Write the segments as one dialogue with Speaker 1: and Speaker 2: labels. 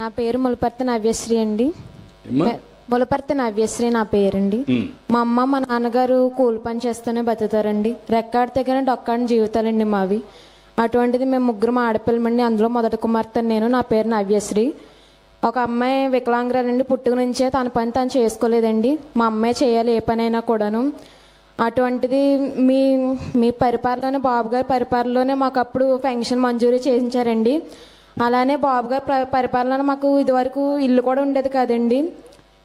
Speaker 1: నా పేరు ములపర్తి నవ్యశ్రీ అండి. ములపర్తి నవ్యశ్రీ నా పేరండి. మా అమ్మ మా నాన్నగారు కూలి పని చేస్తూనే బతుకుతారండి. రెక్కాడితే కానీ డొక్కాడిని జీవితాలండి మావి. అటువంటిది మేము ముగ్గురు ఆడపిల్లమండి. అందులో మొదటి కుమార్తె నేను నా పేరు నవ్యశ్రీ. ఒక అమ్మాయి వికలాంగురాలండి. పుట్టుక నుంచే తన పని తను చేసుకోలేదండి. మా అమ్మాయి చేయాలి ఏ పనైనా కూడాను. అటువంటిది మీ మీ పరిపాలన బాబు గారి పరిపాలనలోనే మాకు అప్పుడు పెన్షన్ మంజూరీ చేయించారండి. అలానే బాబు గారి పరిపాలన మాకు ఇదివరకు ఇల్లు కూడా ఉండేది కదండి.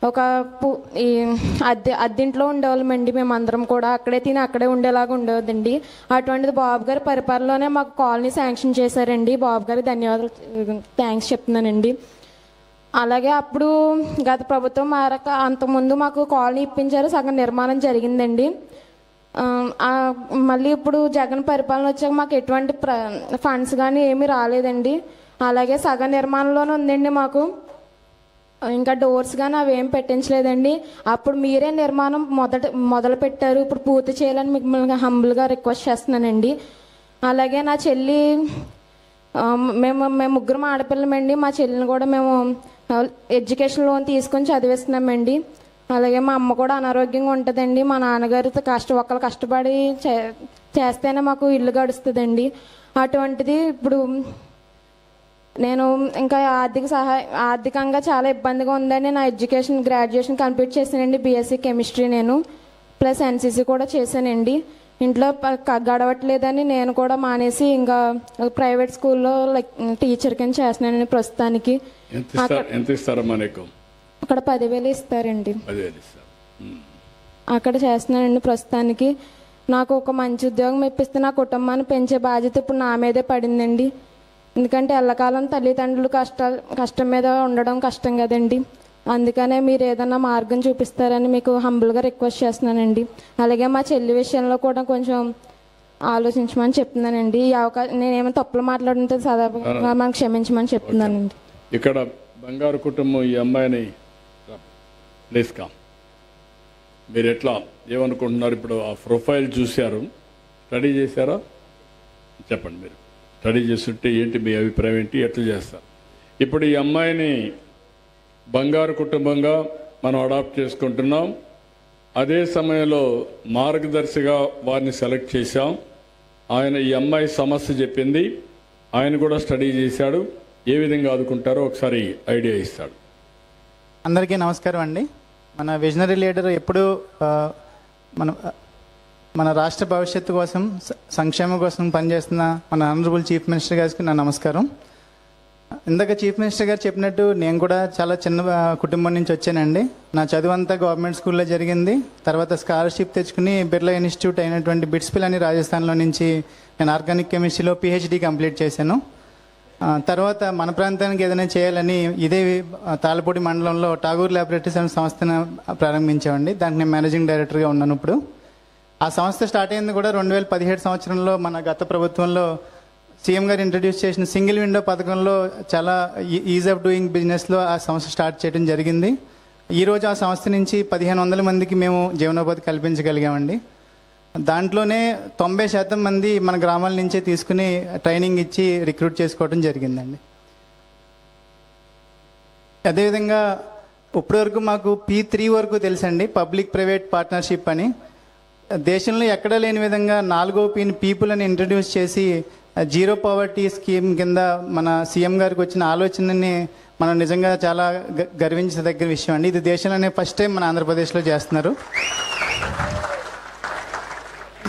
Speaker 1: ఒక పు- ఈ అద్దె అద్దెంట్లో ఉండేవాళ్ళమండి మేమందరం కూడా. అక్కడే తిని అక్కడే ఉండేలాగా ఉండేదండి అటువంటిది బాబు గారి పరిపాలనలోనే మాకు కాలనీ శాంక్షన్ చేశారండి. బాబు గారికి ధన్యవాదాలు థ్యాంక్స్ చెప్తున్నానండి. అలాగే అప్పుడు గత ప్రభుత్వం మారక అంతకుముందు మాకు కాలనీ ఇప్పించారు. సగం నిర్మాణం జరిగిందండి. మళ్ళీ ఇప్పుడు జగన్ పరిపాలన వచ్చాక మాకు ఎటువంటి ప్ర ఫండ్స్ కానీ ఏమీ రాలేదండి. అలాగే సగ నిర్మాణంలోనే ఉందండి మాకు. ఇంకా డోర్స్ కానీ అవి ఏం పెట్టించలేదండి. అప్పుడు మీరే నిర్మాణం మొదట మొదలు పెట్టారు. ఇప్పుడు పూర్తి చేయాలని మిమ్మల్ని హంబుల్గా రిక్వెస్ట్ చేస్తున్నానండి. అలాగే నా చెల్లి మేము మేము ముగ్గురం ఆడపిల్లమండి మా చెల్లిని కూడా మేము ఎడ్యుకేషన్ లోన్ తీసుకొని చదివిస్తున్నామండి. అలాగే మా అమ్మ కూడా అనారోగ్యంగా ఉంటుందండి. మా నాన్నగారితో కష్ట ఒకరు కష్టపడి చే చేస్తేనే మాకు ఇల్లు గడుస్తుందండి. అటువంటిది ఇప్పుడు నేను ఇంకా ఆర్థిక సహాయ ఆర్థికంగా చాలా ఇబ్బందిగా ఉందని నా ఎడ్యుకేషన్ గ్రాడ్యుయేషన్ కంప్లీట్ చేశానండి. బీఎస్సీ కెమిస్ట్రీ నేను. ప్లస్ ఎన్సీసీ కూడా చేశానండి. ఇంట్లో గడవట్లేదని నేను కూడా మానేసి ఇంకా ప్రైవేట్ స్కూల్లో లైక్ టీచర్ కింద చేస్తున్నానండి ప్రస్తుతానికి.
Speaker 2: ఎంత ఇస్తారు ఎంత ఇస్తారమ్మా నీకు?
Speaker 1: అక్కడ పదివేలు ఇస్తారండి. అక్కడ చేస్తున్నానండి ప్రస్తుతానికి. నాకు ఒక మంచి ఉద్యోగం ఇప్పిస్తే నా కుటుంబాన్ని పెంచే బాధ్యత ఇప్పుడు నా మీదే పడిందండి. ఎందుకంటే ఎల్లకాలం తల్లిదండ్రులు కష్టాలు కష్టం మీద ఉండడం కష్టం కదండి. అందుకనే మీరు ఏదన్నా మార్గం చూపిస్తారని మీకు హంబుల్గా రిక్వెస్ట్ చేస్తున్నానండి. అలాగే మా చెల్లి విషయంలో కూడా కొంచెం ఆలోచించమని చెప్తున్నానండి. ఈ అవకాశం నేనేమో తప్పులు మాట్లాడుతుంటే సదా మనకు క్షమించమని చెప్తున్నానండి.
Speaker 2: ఇక్కడ బంగారు కుటుంబం ఈ అమ్మాయిని ప్లీజ్ కా మీరు ఎట్లా ఏమనుకుంటున్నారు? ఇప్పుడు ఆ ప్రొఫైల్ చూశారు. స్టడీ చేశారా? చెప్పండి మీరు. స్టడీ చేస్తుంటే ఏంటి మీ అభిప్రాయం ఏంటి? ఎట్లా చేస్తారు ఇప్పుడు ఈ అమ్మాయిని బంగారు కుటుంబంగా మనం అడాప్ట్ చేసుకుంటున్నాం. అదే సమయంలో మార్గదర్శిగా వారిని సెలెక్ట్ చేశాం. ఆయన ఈ అమ్మాయి సమస్య చెప్పింది. ఆయన కూడా స్టడీ చేశాడు. ఏ విధంగా ఆదుకుంటారో ఒకసారి ఐడియా ఇస్తాడు.
Speaker 3: అందరికీ నమస్కారం అండి. మన విజనరీ లీడర్ ఎప్పుడు మనం మన మన రాష్ట్ర భవిష్యత్తు కోసం సంక్షేమం కోసం పనిచేస్తున్న మన ఆనరబుల్ చీఫ్ మినిస్టర్ గారికి నా నమస్కారం. ఇందాక చీఫ్ మినిస్టర్ గారు చెప్పినట్టు నేను కూడా చాలా చిన్న కుటుంబం నుంచి వచ్చానండి. నా చదువు అంతా గవర్నమెంట్ స్కూల్లో జరిగింది. తర్వాత స్కాలర్షిప్ తెచ్చుకుని బిర్లా ఇన్స్టిట్యూట్ అయినటువంటి బిట్స్పిల్ అని రాజస్థాన్లో నుంచి నేను ఆర్గానిక్ కెమిస్ట్రీలో పిహెచ్డి కంప్లీట్ చేశాను. తర్వాత మన ప్రాంతానికి ఏదైనా చేయాలని ఇదే ఆ, తాళపూడి మండలంలో టాగూర్ ల్యాబొరేటరీస్ అనే సంస్థను ప్రారంభించామండి. దానికి నేను మేనేజింగ్ డైరెక్టర్గా ఉన్నాను ఇప్పుడు. ఆ సంస్థ స్టార్ట్ అయింది కూడా రెండు వేల పదిహేడు సంవత్సరంలో మన గత ప్రభుత్వంలో సీఎం గారు ఇంట్రడ్యూస్ చేసిన సింగిల్ విండో పథకంలో చాలా ఈజ్ ఆఫ్ డూయింగ్ బిజినెస్లో ఆ సంస్థ స్టార్ట్ చేయడం జరిగింది. ఈరోజు ఆ సంస్థ నుంచి పదిహేను వందల మందికి మేము జీవనోపాధి కల్పించగలిగామండి. దాంట్లోనే తొంభై శాతం మంది మన గ్రామాల నుంచే తీసుకుని ట్రైనింగ్ ఇచ్చి రిక్రూట్ చేసుకోవడం జరిగిందండి. అదేవిధంగా ఇప్పటివరకు మాకు పీ త్రీ వరకు తెలుసండి పబ్లిక్ ప్రైవేట్ పార్ట్నర్షిప్ అని. దేశంలో ఎక్కడా లేని విధంగా నాలుగో పిన్ పీపుల్ అని ఇంట్రడ్యూస్ చేసి జీరో పవర్టీ స్కీమ్ కింద మన సీఎం గారికి వచ్చిన ఆలోచనని మనం నిజంగా చాలా గ- గర్వించదగ్గ విషయం అండి. ఇది దేశంలోనే ఫస్ట్ టైం మన ఆంధ్రప్రదేశ్లో చేస్తున్నారు.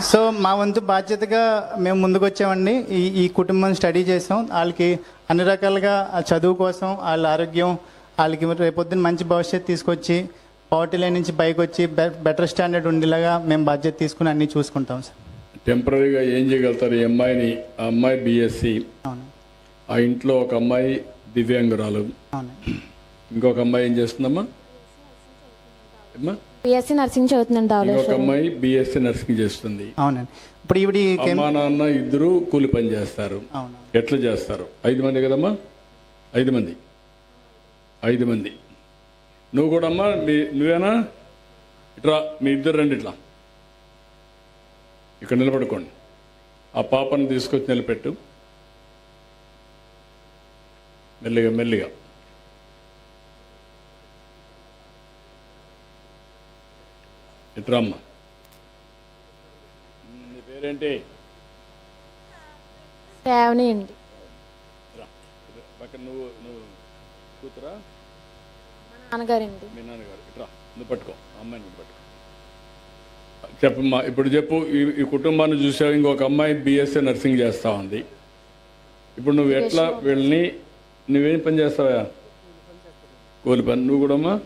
Speaker 3: సో మా వంతు బాధ్యతగా మేము ముందుకు వచ్చామండి ఈ ఈ కుటుంబం స్టడీ చేసాం. వాళ్ళకి అన్ని రకాలుగా చదువు కోసం వాళ్ళ ఆరోగ్యం వాళ్ళకి రేపొద్దున మంచి భవిష్యత్తు తీసుకొచ్చి పవర్టీ లైన్ నుంచి పైకి వచ్చి బెటర్ స్టాండర్డ్ ఉండేలాగా మేము బాధ్యత తీసుకుని అన్నీ చూసుకుంటాం సార్.
Speaker 2: టెంపరీగా ఏం చేయగలుగుతారు ఈ అమ్మాయిని ఆ అమ్మాయి బీఎస్సీ
Speaker 3: అవును.
Speaker 2: ఆ ఇంట్లో ఒక అమ్మాయి దివ్యాంగురాలు.
Speaker 3: అవును.
Speaker 2: ఇంకొక అమ్మాయి ఏం చేస్తుందమ్మా? అమ్మా?
Speaker 1: బీఎస్సీ నర్సింగ్
Speaker 2: ఇంకొక
Speaker 1: ధవళేశ్వరం
Speaker 2: అమ్మాయి బీఎస్సీ నర్సింగ్ చేస్తుంది.
Speaker 3: అవునండి. ఇప్పుడు ఈవిడ
Speaker 2: అమ్మా నాన్న ఇద్దరు కూలి పని చేస్తారు.
Speaker 3: అవును.
Speaker 2: ఎట్లా చేస్తారు? ఐదు మంది కదమ్మా? ఐదు మంది. ఐదు మంది. నువ్వు కూడా అమ్మా మీ నువ్వేనా? ఇట్రా మీ ఇద్దరు రండి ఇట్లా. ఇక్కడ నిలబడుకోండి. ఆ పాపను తీసుకొచ్చి నిలబెట్టు. మెల్లిగా మెల్లిగా. ఇట్రా అమ్మా. నీ పేరేంటి? నువ్వు నువ్వు కూతురా?
Speaker 1: నాన్నగారండి.
Speaker 2: మీ నాన్నగారు. ఇట్రా నువ్వు పట్టుకో. అమ్మాయిని నువ్వు పట్టుకో. చెప్పమ్మా ఇప్పుడు చెప్పు ఈ ఈ కుటుంబాన్ని చూసావు ఇంకొక అమ్మాయి బీఎస్సీ నర్సింగ్ చేస్తా ఉంది. ఇప్పుడు నువ్వు ఎట్లా వీళ్ళని నువ్వేం పని చేస్తావా కూలి పని. నువ్వు కూడా అమ్మా.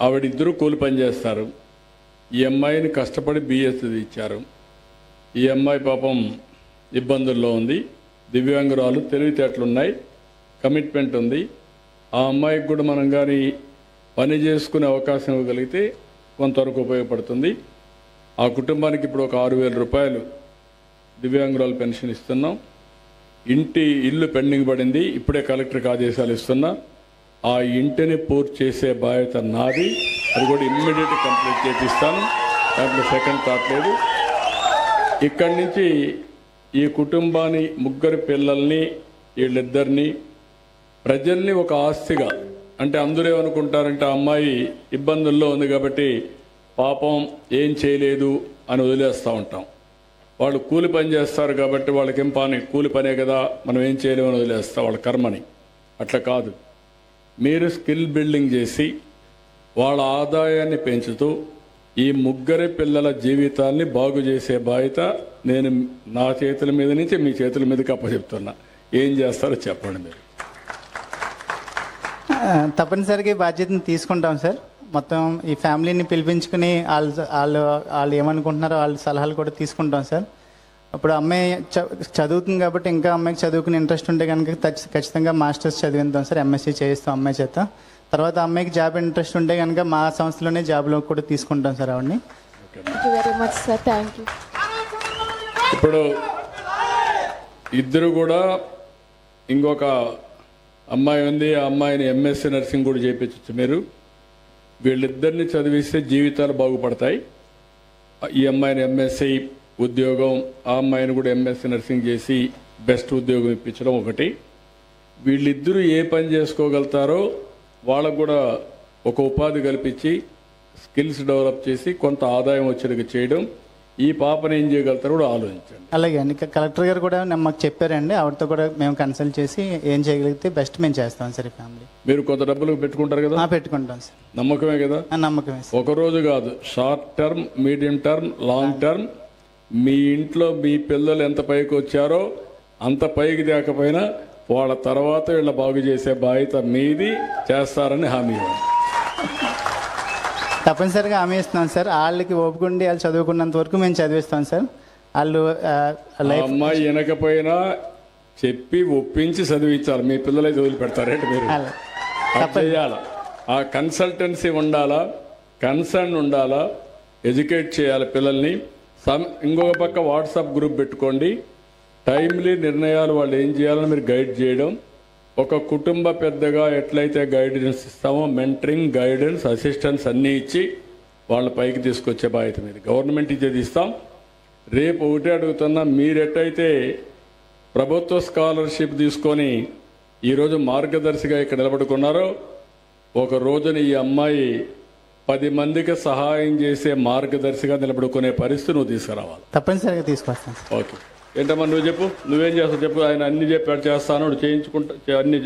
Speaker 2: ఆవిడిద్దరూ కూలి పని చేస్తారు. ఈ అమ్మాయిని కష్టపడి బీఎస్సీ ఇచ్చారు ఈ అమ్మాయి పాపం ఇబ్బందుల్లో ఉంది. దివ్యాంగురాలు తెలివితేటలు ఉన్నాయి కమిట్మెంట్ ఉంది. ఆ అమ్మాయికి కూడా మనం కానీ పని చేసుకునే అవకాశం ఇవ్వగలిగితే కొంతవరకు ఉపయోగపడుతుంది. ఆ కుటుంబానికి ఇప్పుడు ఒక ఆరు వేల రూపాయలు దివ్యాంగురాలు పెన్షన్ ఇస్తున్నాం. ఇంటి ఇల్లు పెండింగ్ పడింది. ఇప్పుడే కలెక్టర్కి ఆదేశాలు ఇస్తున్నా. ఆ ఇంటిని పూర్తి చేసే బాధ్యత నాది. అది కూడా ఇమ్మీడియట్ కంప్లీట్ చేపిస్తాను. దాంట్లో సెకండ్ థాట్ లేదు. ఇక్కడి నుంచి ఈ కుటుంబాన్ని ముగ్గురు పిల్లల్ని వీళ్ళిద్దరిని ప్రజల్ని ఒక ఆస్తిగా అంటే అందరూ ఏమనుకుంటారంటే ఆ అమ్మాయి ఇబ్బందుల్లో ఉంది కాబట్టి పాపం ఏం చేయలేదు అని వదిలేస్తూ ఉంటాం. వాళ్ళు కూలి పని చేస్తారు కాబట్టి వాళ్ళకి పని? కూలి పనే కదా మనం ఏం చేయలేమని వదిలేస్తాం వాళ్ళ కర్మని. అట్లా కాదు. మీరు స్కిల్ బిల్డింగ్ చేసి వాళ్ళ ఆదాయాన్ని పెంచుతూ ఈ ముగ్గురి పిల్లల జీవితాన్ని బాగు చేసే బాధ్యత నేను నా చేతుల మీద నుంచి మీ చేతుల మీదకి అప్పచెప్తున్నా. ఏం చేస్తారో చెప్పండి మీరు.
Speaker 3: తప్పనిసరిగా బాధ్యతను తీసుకుంటాం సార్. మొత్తం ఈ ఫ్యామిలీని పిలిపించుకుని వాళ్ళు వాళ్ళు వాళ్ళు ఏమనుకుంటున్నారో వాళ్ళ సలహాలు కూడా తీసుకుంటాం సార్. అప్పుడు అమ్మాయి చదువుతుంది కాబట్టి ఇంకా అమ్మాయికి చదువుకునే ఇంట్రెస్ట్ ఉంటే కనుక ఖచ్చి- ఖచ్చితంగా మాస్టర్స్ చదివిస్తాం సార్ ఎంఎస్సీ చేయిస్తాం అమ్మాయి చేత. తర్వాత అమ్మాయికి జాబ్ ఇంట్రెస్ట్ ఉంటే కనుక మా సంస్థలోనే జాబ్లో కూడా తీసుకుంటాం సార్ ఆవిడని.
Speaker 1: Very much sir thank you
Speaker 2: ఇప్పుడు ఇద్దరు కూడా ఇంకొక అమ్మాయి ఉంది ఆ అమ్మాయిని ఎంఎస్సీ నర్సింగ్ కూడా చేయించచ్చు మీరు వీళ్ళిద్దరిని చదివిస్తే జీవితాలు బాగుపడతాయి. ఈ అమ్మాయిని ఎంఎస్సీ ఉద్యోగం ఆ అమ్మాయిని కూడా ఎంఎస్సీ నర్సింగ్ చేసి బెస్ట్ ఉద్యోగం ఇప్పించడం ఒకటి. వీళ్ళిద్దరూ ఏ పని చేసుకోగలుగుతారో వాళ్ళకు కూడా ఒక ఉపాధి కల్పించి స్కిల్స్ డెవలప్ చేసి కొంత ఆదాయం వచ్చేట్టుగా చేయడం ఈ పాపను ఏం చేయగలుగుతారో కూడా ఆలోచించండి.
Speaker 3: అలాగే అండి. కలెక్టర్ గారు కూడా మాకు చెప్పారండి. ఆవిడతో కూడా మేము కన్సల్ట్ చేసి ఏం చేయగలిగితే బెస్ట్ మేము చేస్తాం సార్ ఫ్యామిలీ
Speaker 2: మీరు కొంత డబ్బులు పెట్టుకుంటారు కదా?
Speaker 3: ఆ, పెట్టుకుంటాం సార్.
Speaker 2: నమ్మకమే కదా?
Speaker 3: నమ్మకమే
Speaker 2: ఒక రోజు కాదు short term medium term long term మీ ఇంట్లో మీ పిల్లలు ఎంత పైకి వచ్చారో అంత పైకి తేకపోయినా వాళ్ళ తర్వాత వీళ్ళ బాగు చేసే బాధ్యత మీది చేస్తారని హామీ ఇవ్వండి.
Speaker 3: తప్పనిసరిగా హామీ ఇస్తున్నాం సార్. వాళ్ళకి ఓపుకుండి వాళ్ళు చదువుకున్నంత వరకు మేము చదివిస్తాం సార్. వాళ్ళు
Speaker 2: అమ్మాయి వినకపోయినా చెప్పి ఒప్పించి చదివించాలి. మీ పిల్లలైతే వదిలిపెడతారేంటి మీరు? చేయాలా? ఆ కన్సల్టెన్సీ ఉండాలా? కన్సర్న్ ఉండాలా? ఎడ్యుకేట్ చేయాలి పిల్లల్ని. సమ్ ఇంకొక పక్క వాట్సాప్ గ్రూప్ పెట్టుకోండి. టైమ్లీ నిర్ణయాలు వాళ్ళు ఏం చేయాలని మీరు గైడ్ చేయడం. ఒక కుటుంబ పెద్దగా ఎట్లయితే గైడెన్స్ ఇస్తామో మెంటరింగ్ గైడెన్స్ అసిస్టెన్స్ అన్నీ ఇచ్చి వాళ్ళ పైకి తీసుకొచ్చే బాధ్యత మీద. గవర్నమెంట్ ఇచ్చేది ఇస్తాం. రేపు ఒకటే అడుగుతున్నా మీరెట్టయితే ప్రభుత్వ స్కాలర్షిప్ తీసుకొని ఈరోజు మార్గదర్శిగా ఇక్కడ నిలబడుకున్నారో ఒక రోజున ఈ అమ్మాయి పది మందికి సహాయం చేసే మార్గదర్శిగా నిలబడుకునే పరిస్థితి నువ్వు తీసుకురావాలి.
Speaker 3: తప్పనిసరిగా తీసుకొస్తాం సార్
Speaker 2: ఓకే ఏంటమ్మా నువ్వు చెప్పు. నువ్వేం చేస్తావు? చెప్పు. ఆయన అన్ని చెప్పాడు చేస్తాను చేయించుకుంటా అన్ని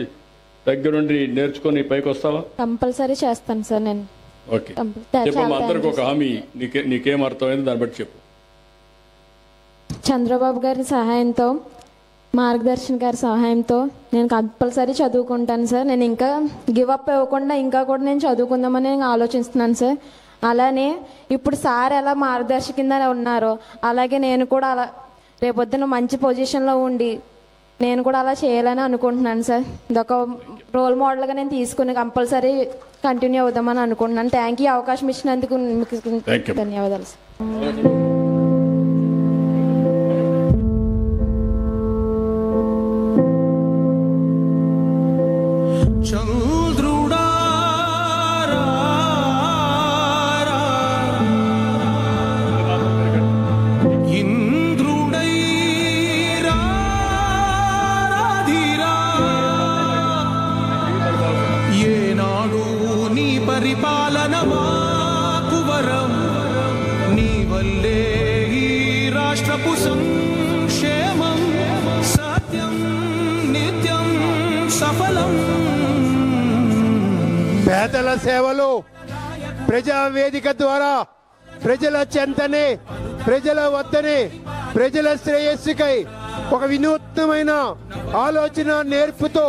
Speaker 2: దగ్గరుండి నేర్చుకొని పైకి వస్తావా
Speaker 1: కంపల్సరీ చేస్తాను సార్ నేను.
Speaker 2: ఓకే. చెప్పమ్మా అందరికి ఒక హామీ. నీకే నీకేం అర్థమైంది దాన్ని బట్టి చెప్పు.
Speaker 1: చంద్రబాబు గారి సహాయంతో మార్గదర్శన్ గారి సహాయంతో నేను కంపల్సరీ చదువుకుంటాను సార్. నేను ఇంకా గివ్ అప్ ఇవ్వకుండా ఇంకా కూడా నేను చదువుకుందామని నేను ఆలోచిస్తున్నాను సార్. అలానే ఇప్పుడు సార్ ఎలా మార్గదర్శి కింద ఉన్నారో అలాగే నేను కూడా అలా రేపొద్దున మంచి పొజిషన్లో ఉండి నేను కూడా అలా చేయాలని అనుకుంటున్నాను సార్. ఇదొక రోల్ మోడల్గా నేను తీసుకుని కంపల్సరీ కంటిన్యూ అవుదామని అనుకుంటున్నాను. థ్యాంక్ యూ అవకాశం ఇచ్చినందుకు. ధన్యవాదాలు సార్.
Speaker 4: పేదల సేవలు ప్రజా వేదిక ద్వారా ప్రజల చెంతనే ప్రజల వద్దనే ప్రజల శ్రేయస్సుకై ఒక వినూత్నమైన ఆలోచన నేర్పుతో